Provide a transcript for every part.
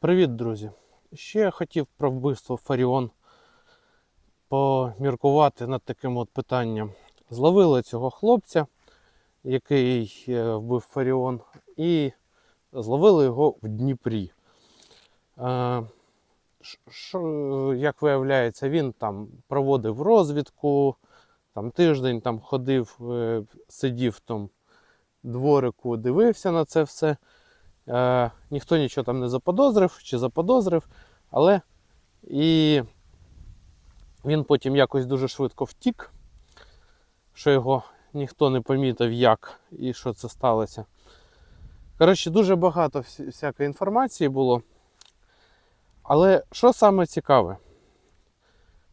Привіт, друзі! Ще я хотів про вбивство Фаріон поміркувати над таким от питанням. Зловили цього хлопця, який е, вбив Фаріон, і зловили його в Дніпрі. Е, Як виявляється, він там проводив розвідку, там тиждень там ходив, е, сидів тому дворику, дивився на це все. Е, ніхто нічого там не заподозрив чи заподозрив, але і він потім якось дуже швидко втік, що його ніхто не помітив, як і що це сталося. Коротше, дуже багато всякої інформації було. Але що саме цікаве?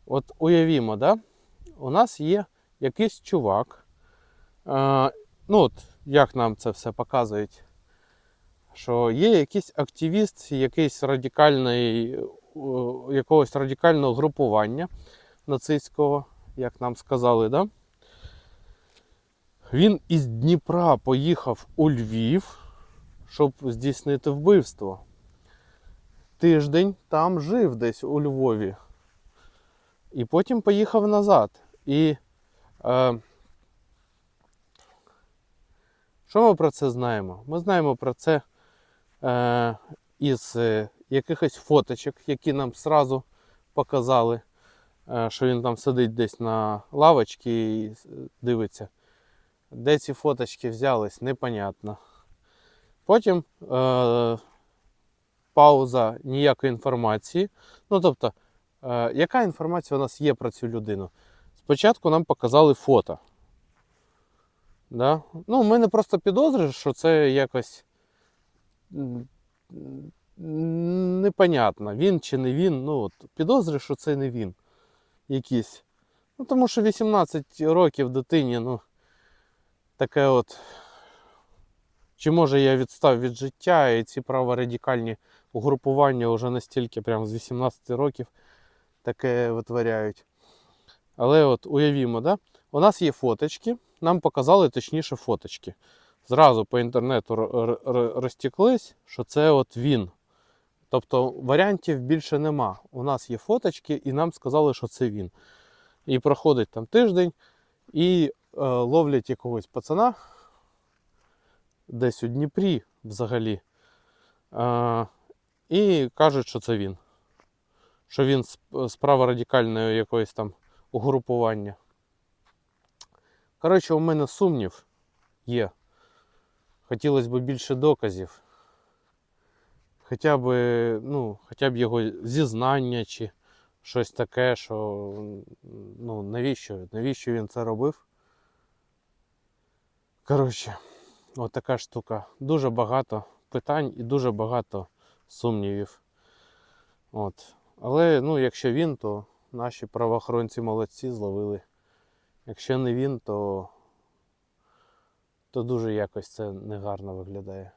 От уявімо, да? у нас є якийсь чувак. Е, ну от, як нам це все показують що є якийсь активіст якийсь радикальний, якогось радикального групування нацистського, як нам сказали, да? він із Дніпра поїхав у Львів, щоб здійснити вбивство. Тиждень там жив десь у Львові. І потім поїхав назад. І е, що ми про це знаємо? Ми знаємо про це е, із е, якихось фоточок, які нам сразу показали, е, що він там сидить десь на лавочці і дивиться. Де ці фоточки взялись, непонятно. Потім е, пауза ніякої інформації. Ну, тобто, е, яка інформація у нас є про цю людину? Спочатку нам показали фото. Да? Ну, в мене просто підозри, що це якось непонятно, він чи не він. Ну, от, підозри, що це не він якийсь. Ну, тому що 18 років дитині, ну, таке от. Чи може я відстав від життя, і ці праворадикальні угрупування вже настільки прям з 18 років таке витворяють. Але от уявімо, да? у нас є фоточки, нам показали точніше фоточки. Зразу по інтернету розтіклись, що це от він. Тобто варіантів більше нема. У нас є фоточки, і нам сказали, що це він. І проходить там тиждень, і е, ловлять якогось пацана десь у Дніпрі взагалі. Е, і кажуть, що це він. Що він з праворадикальної якоїсь там угрупування. Коротше, у мене сумнів є. Хотілося б більше доказів. Хоча б, ну, хоча б його зізнання чи щось таке, що ну, навіщо? Навіщо він це робив? Коротше, от штука. Дуже багато питань і дуже багато сумнівів. От. Але ну, якщо він, то наші правоохоронці молодці зловили. Якщо не він, то, то дуже якось це негарно виглядає.